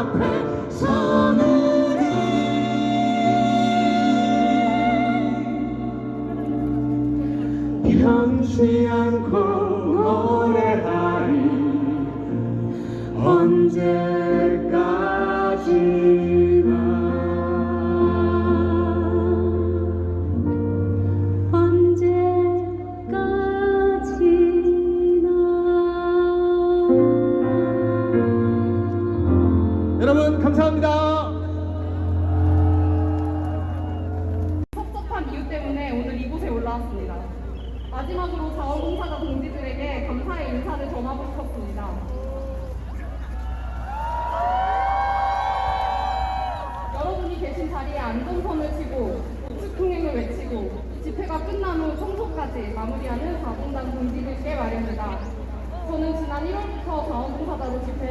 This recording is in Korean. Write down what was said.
앞에 서느니 변치 않고 노래하리. 언제까지 여러분 감사합니다. 섭섭한 이유 때문에 오늘 이곳에 올라왔습니다. 마지막으로 자원봉사자 동지들에게 감사의 인사를 전하고 싶었습니다. 여러분이 계신 자리에 안전선을 치고 우측 통행을 외치고 집회가 끝난 후 청소까지 마무리하는 자원단 동지들께 말입니다. 저는 지난 1월부터 자원봉사자로 참여했습니다.